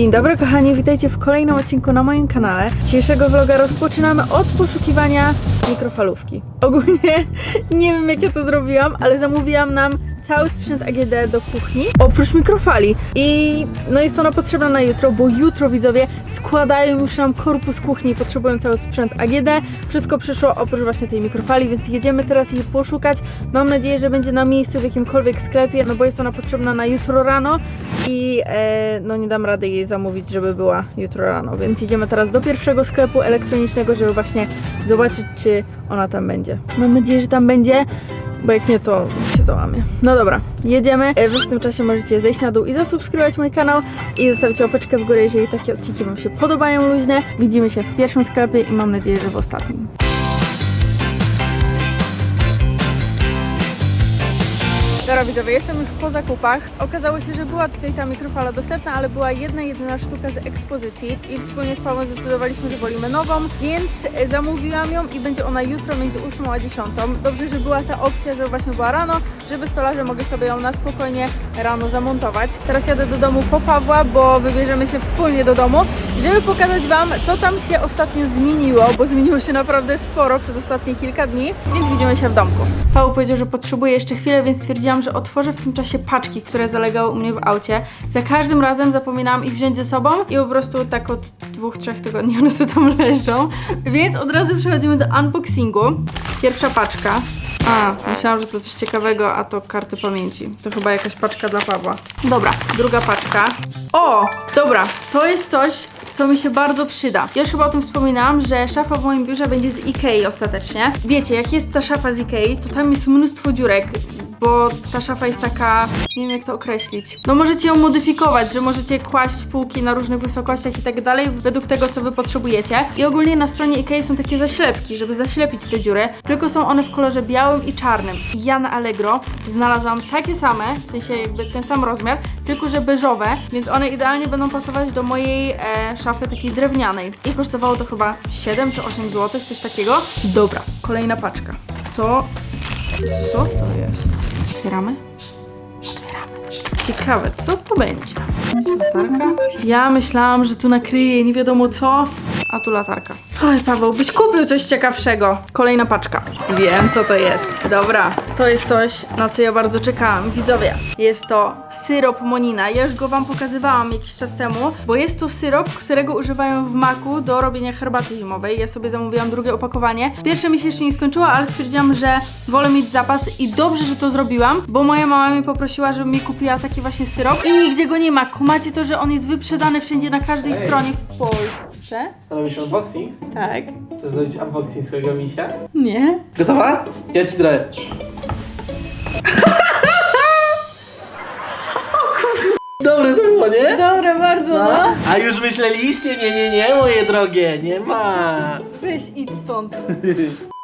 Dzień dobry kochani, witajcie w kolejnym odcinku na moim kanale. Dzisiejszego vloga rozpoczynamy od poszukiwania mikrofalówki. Ogólnie nie wiem jak ja to zrobiłam, ale zamówiłam nam cały sprzęt AGD do kuchni, oprócz mikrofali. I no jest ona potrzebna na jutro, bo jutro widzowie składają już nam korpus kuchni potrzebują cały sprzęt AGD. Wszystko przyszło oprócz właśnie tej mikrofali, więc jedziemy teraz jej poszukać. Mam nadzieję, że będzie na miejscu w jakimkolwiek sklepie, no bo jest ona potrzebna na jutro rano i e, no nie dam rady jej zamówić, żeby była jutro rano, więc idziemy teraz do pierwszego sklepu elektronicznego, żeby właśnie zobaczyć, czy ona tam będzie. Mam nadzieję, że tam będzie, bo jak nie, to się załamie. No dobra, jedziemy. E, Wy w tym czasie możecie zejść na dół i zasubskrybować mój kanał i zostawić łapeczkę w górę, jeżeli takie odcinki Wam się podobają luźne. Widzimy się w pierwszym sklepie i mam nadzieję, że w ostatnim. Dobra widzowie, jestem już po zakupach. Okazało się, że była tutaj ta mikrofala dostępna, ale była jedna jedyna sztuka z ekspozycji i wspólnie z Pawłem zdecydowaliśmy, że wolimy nową, więc zamówiłam ją i będzie ona jutro między 8 a 10. Dobrze, że była ta opcja, że właśnie była rano, żeby stolarze mogli sobie ją na spokojnie rano zamontować. Teraz jadę do domu po Pawła, bo wybierzemy się wspólnie do domu, żeby pokazać Wam, co tam się ostatnio zmieniło, bo zmieniło się naprawdę sporo przez ostatnie kilka dni, więc widzimy się w domku. Paweł powiedział, że potrzebuje jeszcze chwilę, więc stwierdziłam, że otworzę w tym czasie paczki, które zalegały u mnie w aucie. Za każdym razem zapominałam ich wziąć ze sobą i po prostu tak od dwóch, trzech tygodni one sobie tam leżą. Więc od razu przechodzimy do unboxingu. Pierwsza paczka. A, myślałam, że to coś ciekawego, a to karty pamięci. To chyba jakaś paczka dla Pawła. Dobra, druga paczka. O, dobra, to jest coś, co mi się bardzo przyda. Ja już chyba o tym wspominałam, że szafa w moim biurze będzie z Ikei ostatecznie. Wiecie, jak jest ta szafa z Ikei, to tam jest mnóstwo dziurek, bo ta szafa jest taka, nie wiem jak to określić. No możecie ją modyfikować, że możecie kłaść półki na różnych wysokościach i tak dalej, według tego, co wy potrzebujecie. I ogólnie na stronie Ikei są takie zaślepki, żeby zaślepić te dziury, tylko są one w kolorze białym i czarnym. Ja na Allegro znalazłam takie same, w sensie jakby ten sam rozmiar, tylko że beżowe, więc one idealnie będą pasować do mojej e, szafy takiej drewnianej. I kosztowało to chyba 7 czy 8 zł, coś takiego. Dobra, kolejna paczka. To co to jest? Otwieramy? Otwieramy. Ciekawe, co to będzie? Latarka? Ja myślałam, że tu nakryje nie wiadomo co, a tu latarka. Oj, Paweł, byś kupił coś ciekawszego. Kolejna paczka. Wiem, co to jest. Dobra, to jest coś, na co ja bardzo czekałam. Widzowie, jest to syrop Monina. Ja już go Wam pokazywałam jakiś czas temu, bo jest to syrop, którego używają w maku do robienia herbaty zimowej. Ja sobie zamówiłam drugie opakowanie. Pierwsze mi się jeszcze nie skończyło, ale stwierdziłam, że wolę mieć zapas i dobrze, że to zrobiłam, bo moja mama mnie poprosiła, żebym mi kupiła taki właśnie syrop i nigdzie go nie ma. Kumacie to, że on jest wyprzedany wszędzie na każdej stronie w Polsce? Robisz unboxing? Tak. Chcesz zrobić unboxing swojego misia? Nie? Gotowa? Ja ci trochę. Dobre to było, nie? Dobra, bardzo no. A już myśleliście? Nie, nie, nie, moje drogie, nie ma. Weź idź stąd.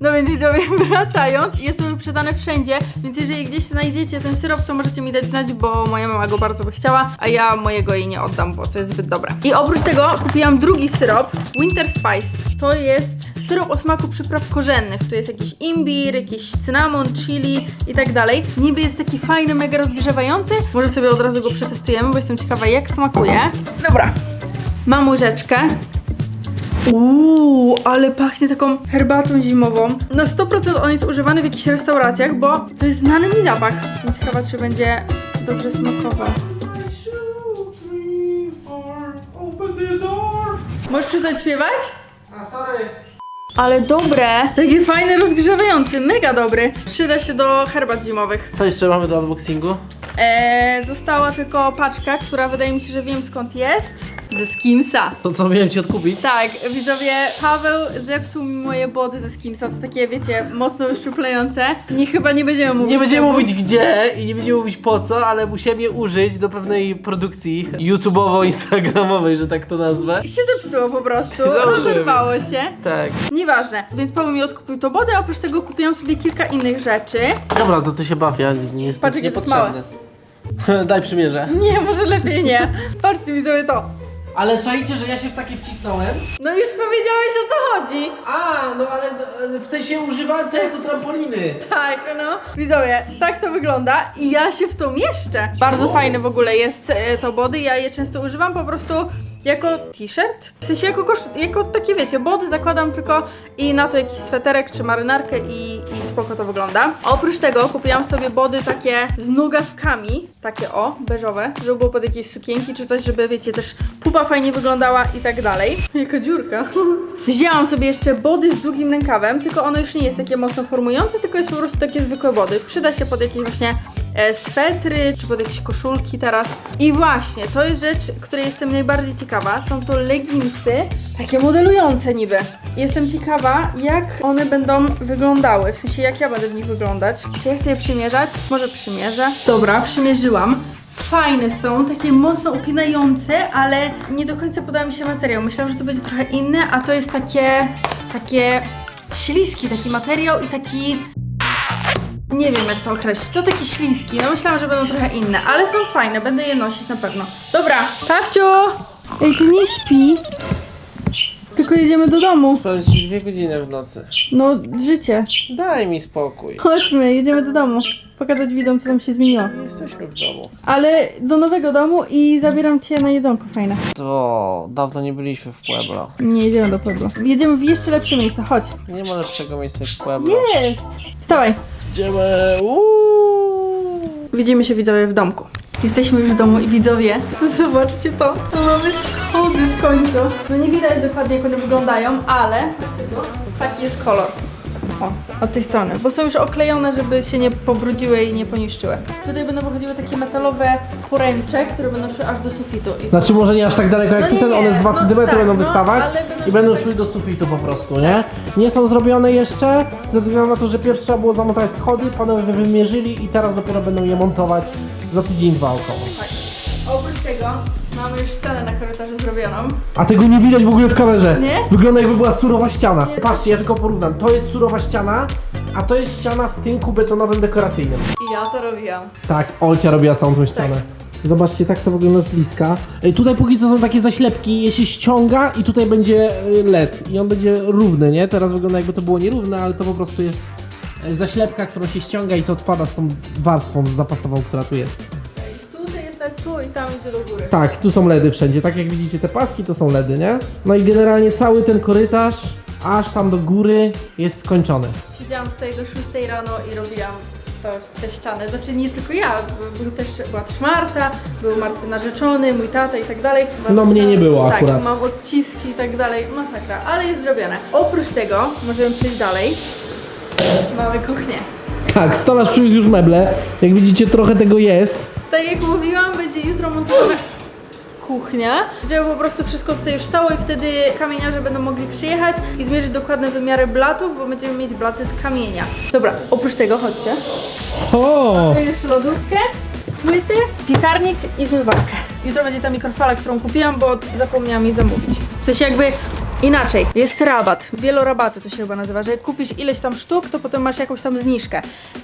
No więc widzowie, wracając, jest to wyprzedane wszędzie, więc jeżeli gdzieś znajdziecie ten syrop, to możecie mi dać znać, bo moja mama go bardzo by chciała, a ja mojego jej nie oddam, bo to jest zbyt dobre. I oprócz tego kupiłam drugi syrop, Winter Spice. To jest syrop o smaku przypraw korzennych. Tu jest jakiś imbir, jakiś cynamon, chili i tak dalej. Niby jest taki fajny, mega rozgrzewający. Może sobie od razu go przetestujemy, bo jestem ciekawa jak smakuje. Dobra, mam łyżeczkę. Uuu, ale pachnie taką herbatą zimową. Na 100% on jest używany w jakichś restauracjach, bo to jest znany mi zapach. Jestem ciekawa, czy będzie dobrze smakował. Możesz przestać śpiewać? A sorry. Ale dobre! Takie fajne, rozgrzewające, mega dobry. Przyda się do herbat zimowych. Co jeszcze mamy do unboxingu? Eee, została tylko paczka, która wydaje mi się, że wiem skąd jest. Ze Skimsa. To co miałem ci odkupić? Tak, widzowie, Paweł zepsuł mi moje body ze Skimsa, to takie, wiecie, mocno wyszczuplające. Nie, chyba nie będziemy mówić. Nie będziemy mówić gdzie i nie będziemy mówić po co, ale musiałem je użyć do pewnej produkcji YouTubeowo-instagramowej, że tak to nazwę. I się zepsuło po prostu, Założyłem. rozerwało się. Tak. Nieważne, więc Paweł mi odkupił to body, a oprócz tego kupiłam sobie kilka innych rzeczy. Dobra, to ty się baw, ja nie jestem Patrz, jakie to jest niepotrzebny. Daj przymierze. Nie, może lepiej nie. Patrzcie, widzowie to. Ale czajcie, że ja się w takie wcisnąłem? No już powiedziałeś o co chodzi. A, no ale e, w sensie używałem to jako trampoliny. Tak, no. Widzowie, tak to wygląda i ja się w to mieszczę. Bardzo fajne w ogóle jest e, to body, ja je często używam po prostu jako t-shirt. W sensie jako, kosz, jako takie wiecie, body zakładam tylko i na to jakiś sweterek czy marynarkę i, i spoko to wygląda. Oprócz tego kupiłam sobie body takie z nogawkami, takie o, beżowe, żeby było pod jakieś sukienki czy coś, żeby wiecie, też pupa fajnie wyglądała i tak dalej. Jaka dziurka. Wzięłam sobie jeszcze body z długim rękawem, tylko ono już nie jest takie mocno formujące, tylko jest po prostu takie zwykłe body. Przyda się pod jakieś właśnie swetry, czy pod jakieś koszulki teraz. I właśnie, to jest rzecz, której jestem najbardziej ciekawa. Są to leginsy, takie modelujące niby. Jestem ciekawa, jak one będą wyglądały, w sensie jak ja będę w nich wyglądać. Czy ja chcę je przymierzać? Może przymierzę. Dobra, przymierzyłam. Fajne są, takie mocno upinające, ale nie do końca podoba mi się materiał. Myślałam, że to będzie trochę inne, a to jest takie, takie śliski, taki materiał i taki nie wiem jak to określić. To taki śliski. No myślałam, że będą trochę inne, ale są fajne. Będę je nosić na pewno. Dobra, Tawciu! Ej, ty nie śpi. Tylko jedziemy do domu. Ci dwie godziny w nocy. No, życie. Daj mi spokój. Chodźmy, jedziemy do domu. Pokazać widzom, co tam się zmieniło. Jesteśmy w domu. Ale do nowego domu i zabieram cię na jedzonko fajne. To dawno nie byliśmy w Pueblo. Nie jedziemy do Pueblo. Jedziemy w jeszcze lepsze miejsce, chodź. Nie ma lepszego miejsca niż Pueblo. Jest! Wstawaj. Idziemy. Uuu. Widzimy się widzowie w domku. Jesteśmy już w domu i widzowie, zobaczcie to. To mamy schody w końcu. No nie widać dokładnie jak one wyglądają, ale taki jest kolor. O, od tej strony, bo są już oklejone, żeby się nie pobrudziły i nie poniszczyły. Tutaj będą wychodziły takie metalowe poręcze, które będą szły aż do sufitu. I Znaczy może nie aż tak daleko jak No nie, ten, one z 2 no cm tak, będą no, wystawać ale będą- i będą szły do sufitu po prostu, nie? Nie są zrobione jeszcze, ze względu na to, że pierwsze trzeba było zamontować schody, panowie wymierzyli i teraz dopiero będą je montować za tydzień, dwa około. Oprócz tego mamy już scenę na korytarzu zrobioną. A tego nie widać w ogóle w kamerze. Nie? Wygląda jakby była surowa ściana. Nie. Patrzcie, ja tylko porównam. To jest surowa ściana, a to jest ściana w tynku betonowym dekoracyjnym. I ja to robiłam. Tak, Olcia robiła całą tą ścianę. Zobaczcie, tak to wygląda z bliska. Ej, Tutaj póki co są takie zaślepki, je się ściąga i tutaj będzie y, LED i on będzie równy, nie? Teraz wygląda jakby to było nierówne, ale to po prostu jest y, zaślepka, którą się ściąga i to odpada z tą warstwą zapasową, która tu jest. I tam idzie do góry. Tak, tu są LEDy wszędzie, tak jak widzicie te paski to są LEDy, nie? No i generalnie cały ten korytarz, aż tam do góry jest skończony. Siedziałam tutaj do 6 rano i robiłam to, te ściany. Znaczy nie tylko ja, był też, była też Marta, był Marty narzeczony, mój tata i tak dalej. Mam No, mnie nie było tak, akurat. mam odciski i tak dalej, masakra, ale jest zrobione. Oprócz tego, możemy przejść dalej, mamy kuchnię. Tak, stolarz przywiózł już meble, jak widzicie trochę tego jest. Tak jak mówiłam, będzie jutro montowana kuchnia, żeby po prostu wszystko tutaj już stało i wtedy kamieniarze będą mogli przyjechać i zmierzyć dokładne wymiary blatów, bo będziemy mieć blaty z kamienia. Dobra, oprócz tego chodźcie. O! To jeszcze lodówkę, płytę, piekarnik i zmywarkę. Jutro będzie ta mikrofala, którą kupiłam, bo zapomniałam jej zamówić. W sensie jakby inaczej, jest rabat, wielorabaty to się chyba nazywa, że jak kupisz ileś tam sztuk, to potem masz jakąś tam zniżkę.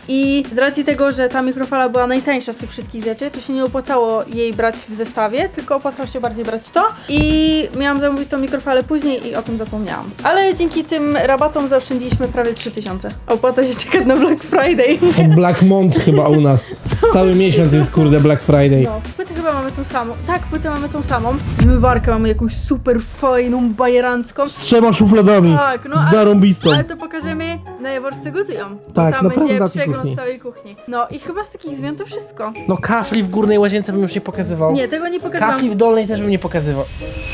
I z racji tego, że ta mikrofala była najtańsza z tych wszystkich rzeczy, to się nie opłacało jej brać w zestawie, tylko opłacało się bardziej brać to. I miałam zamówić tą mikrofalę później i o tym zapomniałam. Ale dzięki tym rabatom zaoszczędziliśmy prawie 3000. Opłaca się czekać na Black Friday. Black Mont chyba u nas. Cały miesiąc jest kurde Black Friday. No, płytę chyba mamy tą samą. Tak, płytę mamy tą samą. Zmywarkę mamy jakąś super fajną, bajerancką. Z trzema szufladami. Tak, no Z ale, zarąbistą. ale to pokażemy na Jaworscy gotują. Tak, tam naprawdę będzie na tej przegląd kuchni. całej kuchni. No i chyba z takich zmian to wszystko. No kafli w górnej łazience bym już nie pokazywał. Nie, tego nie pokazałam. Kafli w dolnej też bym nie pokazywał.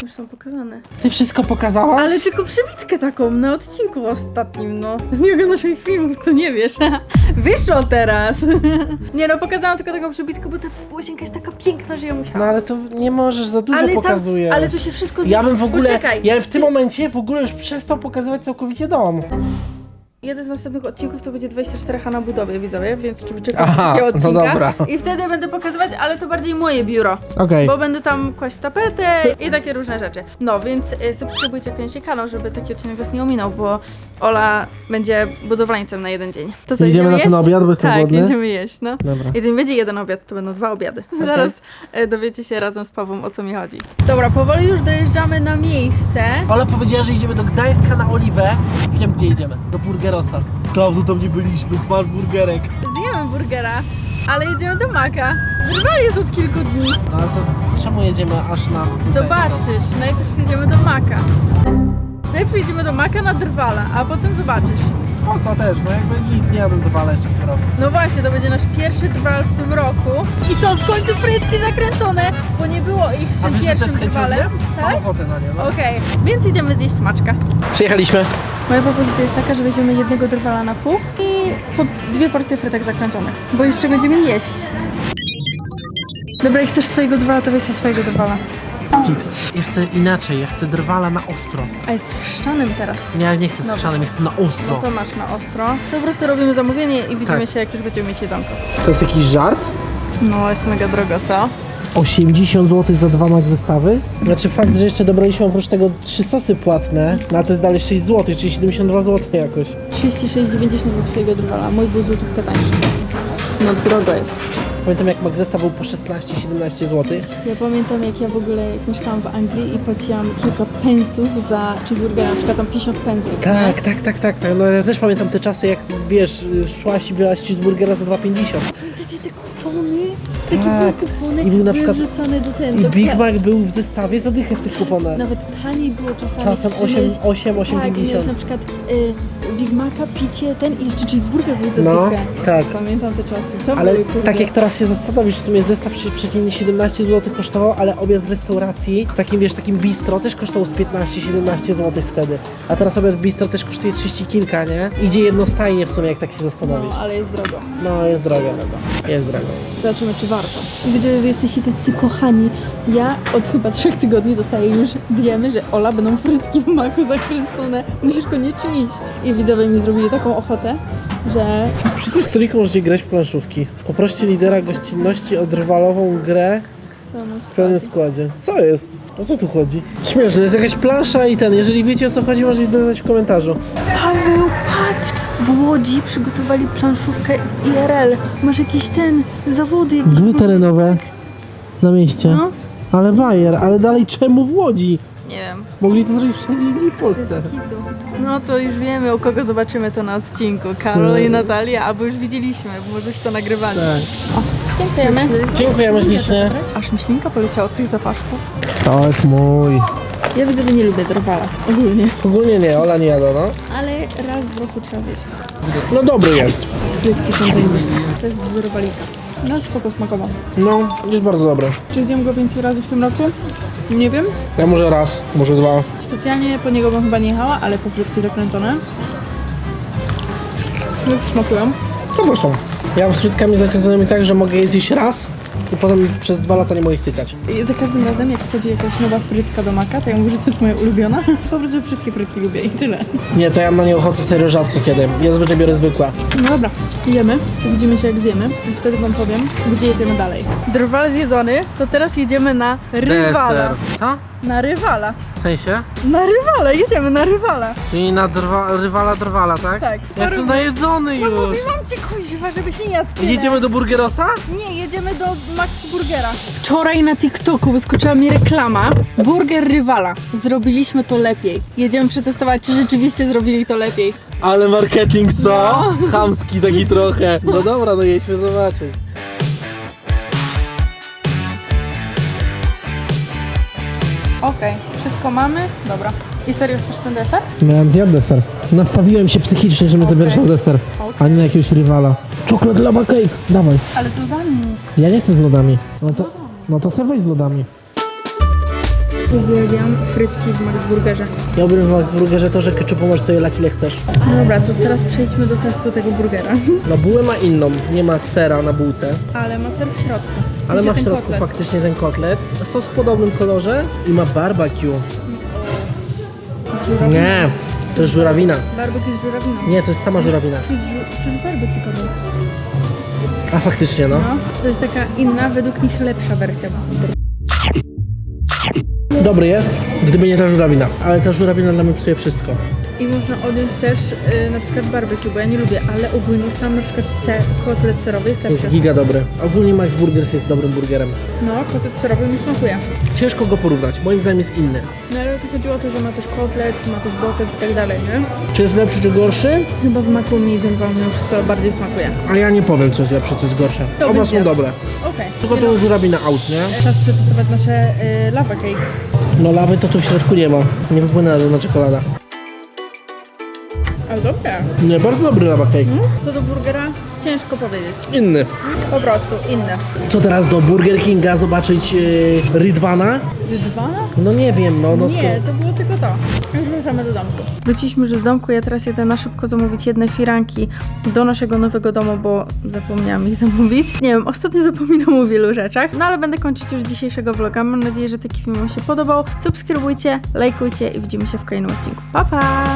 Już są pokazane. Ty wszystko pokazałaś? Ale tylko przebitkę taką na odcinku ostatnim, no. Nie oglądasz moich filmów, to nie wiesz. Wyszło teraz. nie no, pokazałam tylko taką przebitkę, bo ta łazienka jest taka piękna, że ja musiałam. No ale to nie możesz, za dużo ale, pokazujesz. ale to się wszystko... Ja bym w ogóle, Poczekaj. ja w tym momencie w ogóle już przestał pokazywać całkowicie dom. Jeden z następnych odcinków to będzie 24H na budowie, widzowie, więc czy wyczekacie Aha, takiego no odcinka. dobra. I wtedy będę pokazywać, ale to bardziej moje biuro. Okej. Bo będę tam kłaść tapetę i takie różne rzeczy. No, więc y, subskrybujcie koniecznie kanał, żeby taki odcinek was nie ominął, bo Ola będzie budowlańcem na jeden dzień. To co, Idziemy idziemy na ten jeść? obiad, bo jestem tak, głodny? idziemy jeść, no. Dobra. Nie będzie jeden obiad, to będą dwa obiady. Zaraz e, dowiecie się razem z Pawłem o co mi chodzi. Dobra, powoli już dojeżdżamy na miejsce. Ola powiedziała, że idziemy do Gdańska na Oliwę. Wiem, gdzie idziemy. Do Burgerosa. Dawno tam nie byliśmy, smaż burgerek. Zjemy burgera, ale jedziemy do Maka. Rywal jest od kilku dni. No ale to czemu jedziemy aż na? Zobaczysz, najpierw jedziemy do Maka. Najpierw jedziemy do Maka na Drwala, a potem zobaczysz. Spoko też, no jakby nic, nie jadłem dwa jeszcze w tym roku. No właśnie, to będzie nasz pierwszy drwal w tym roku. I są w końcu frytki zakręcone, bo nie było ich z A tym wiesz, że też pierwszym chęcią drwalem. zjem? Mam Tak? ochotę na nie, no. Okej, więc idziemy zjeść smaczka. Przyjechaliśmy. Moja propozycja jest taka, że weźmiemy jednego drwala na pół i po dwie porcje frytek zakręconych, bo jeszcze będziemy jeść. Dobra, jak chcesz swojego drwala, to weź sobie swojego drwala. Git. Ja chcę inaczej, ja chcę drwala na ostro. A jest chrzczanym teraz. Nie, ja nie chcę z chrzanem, ja chcę na No ostro. to masz na ostro. To po prostu robimy zamówienie i widzimy Tak. się, jak już będziemy mieć jedzonko. To jest jakiś żart? No, jest mega drogo, co? 80 zł za dwa max zestawy? Znaczy fakt, że jeszcze dobraliśmy oprócz tego trzy sosy płatne, no ale to jest dalej 6 zł, czyli 72 zł jakoś. 36,90 za twojego drwala. Mój był złotówkę tańszy. No drogo jest. Pamiętam jak max zestaw był po 16-17 zł. Ja pamiętam jak ja w ogóle jak mieszkałam w Anglii i płaciłam kilka pensów za cheeseburgera, na przykład tam 50 pensów. Tak, tak, tak, tak, tak. No ja też pamiętam te czasy jak wiesz, szłaś i biłaś cheeseburgera za 2,50. Pamiętacie te kupony? Takie Tak. kupony, I był na były przykład- wrzucane do ten, I do Big Mac był w zestawie za dychę w tych kuponach. Nawet taniej było czasami. Czasem że 8, miałeś- 8, Tak, i miałeś 8,50. na przykład y, Big Maca, picie, ten i jeszcze cheeseburger był za No, dychę. tak. Pamiętam te czasy. To Ale były, kurde. tak jak teraz się zastanowisz, w sumie zestaw przy- przeciętnie 17 zł kosztował, ale obiad w restauracji, takim wiesz, takim bistro też kosztował z 15-17 zł wtedy. A teraz obiad w bistro też kosztuje 30 kilka, nie? Idzie jednostajnie w sumie, jak tak się zastanowisz. No, ale jest drogo. No, jest drogo. Jest drogo. Zobaczymy, czy warto. Widzę, wy jesteście tacy kochani. Ja od chyba trzech tygodni dostaję już diemy, że Ola, będą frytki w maku zakręcone. Musisz koniecznie iść. I widzowie mi zrobili taką ochotę, że Przy tym stoliku możecie grać w planszówki. Poproście lidera gościnności o drwalową grę w pełnym składzie. Co jest? O co tu chodzi? Śmieszne, jest jakaś plansza i ten. Jeżeli wiecie o co chodzi, możecie dodać w komentarzu. Paweł! W Łodzi przygotowali planszówkę IRL. Masz jakiś ten, zawody jakieś... Gry terenowe na mieście. No. Ale bajer, ale dalej czemu w Łodzi? Nie wiem. Mogli to zrobić wszędzie indziej w Polsce. Bez kitu. No to już wiemy, u kogo zobaczymy to na odcinku. Karol i Natalia, albo już widzieliśmy, bo może już to nagrywali. Tak. Dziękujemy. Dziękujemy ślicznie. Aż myślinka poleciała od tych zapaszków. To jest mój. Ja widzę, że nie lubię drwala, ogólnie. Ogólnie nie, Ola nie jada, no. Ale raz w roku trzeba zjeść. No dobry jest. Frytki są zajebiste. To jest z rywalika. No spoko smakowo. No, jest bardzo dobry. Czy zjem go więcej razy w tym roku? Nie wiem. Ja może raz, może dwa. Specjalnie po niego bym chyba nie jechała, ale po frytki zakręcone. Już smakują. To zresztą. Ja mam z frytkami zakręconymi tak, że mogę je zjeść raz i potem przez dwa lata nie mogę ich tykać. I za każdym razem, jak wchodzi jakaś nowa frytka do maka, to ja mówię, że to jest moja ulubiona. Po prostu wszystkie frytki lubię i tyle. Nie, to ja mam na nie ochotę serio rzadko kiedy. Ja zazwyczaj biorę zwykłe. No dobra, jemy. Widzimy się jak zjemy i wtedy wam powiem, gdzie jedziemy dalej. Drwal zjedzony, to teraz jedziemy na rywala. Co? Na rywala. W sensie? Na rywala, jedziemy na rywala. Czyli na drwa, rywala drwala, tak? Tak. Ja jestem najedzony No już. mówiłam ci kuźwa, żebyś nie jadł tyle. Jedziemy do Burgerosa? Nie, jedziemy do Max Burgera. Wczoraj na TikToku wyskoczyła mi reklama Burger Rywala. Zrobiliśmy to lepiej. Jedziemy przetestować, czy rzeczywiście zrobili to lepiej. Ale marketing, co? Chamski taki trochę. No dobra, no jedźmy zobaczyć. Okej, wszystko mamy? Dobra. I serio chcesz ten deser? Miałem zjadł deser. Nastawiłem się psychicznie, że mnie Okej. zabierzesz na deser, a nie na jakiegoś rywala. Chocolate lava cake, dawaj. Ale z lodami. Ja nie chcę z lodami. No to, no to se weź z lodami. Uwielbiam frytki w Max Burgerze. Ja uwielbiam w Max Burgerze to, że ketchupu możesz sobie lać ile chcesz. No dobra, to teraz przejdźmy do testu tego burgera. No bułę ma inną, nie ma sera na bułce, Ale ma ser w środku. W ale sensie ma w środku kotlet. faktycznie ten kotlet. Sos w podobnym kolorze i ma barbecue. Z. Nie, To jest żurawina. Barbecue z żurawiną. Nie, to jest sama żurawina. Czuć, żu- czuć barbecue to. A faktycznie, no. No, to jest taka inna, według nich lepsza wersja. Dobry jest, gdyby nie ta żurawina. Ale ta żurawina dla mnie psuje wszystko. I można odjąć też y, na przykład barbecue, bo ja nie lubię, ale ogólnie sam na przykład ser, kotlet serowy jest lepszy. Jest giga dobry. Ogólnie Max Burgers jest dobrym burgerem. No, kotlet serowy mi smakuje. Ciężko go porównać, moim zdaniem jest inny. No ale to chodziło o to, że ma też kotlet, ma też boczek i tak dalej, nie? Czy jest lepszy, czy gorszy? Chyba w maku mi ten wam mimo wszystko bardziej smakuje. A ja nie powiem, co jest lepsze, co jest gorsze. To Oba będzie. są dobre. Okej. Tylko to no, żurawina out, nie? Czas przetestować nasze y, lava cake. No lawy to tu w środku nie ma. Nie wypłynęła żadna czekolada. Ale dobre. Nie, bardzo dobry lava cake. Co do burgera? Ciężko powiedzieć. Inny. Po prostu, inne. Co teraz do Burger Kinga zobaczyć yy, Rydwana? Dwa? No nie wiem, no. no Nie, to było tylko to. Już wracamy do domku. Wróciliśmy już z domku, ja teraz jedę na szybko zamówić jedne firanki do naszego nowego domu, bo zapomniałam ich zamówić. Nie wiem, ostatnio zapominam o wielu rzeczach, no ale będę kończyć już dzisiejszego vloga. Mam nadzieję, że taki film Wam się podobał. Subskrybujcie, lajkujcie i widzimy się w kolejnym odcinku. Pa, pa!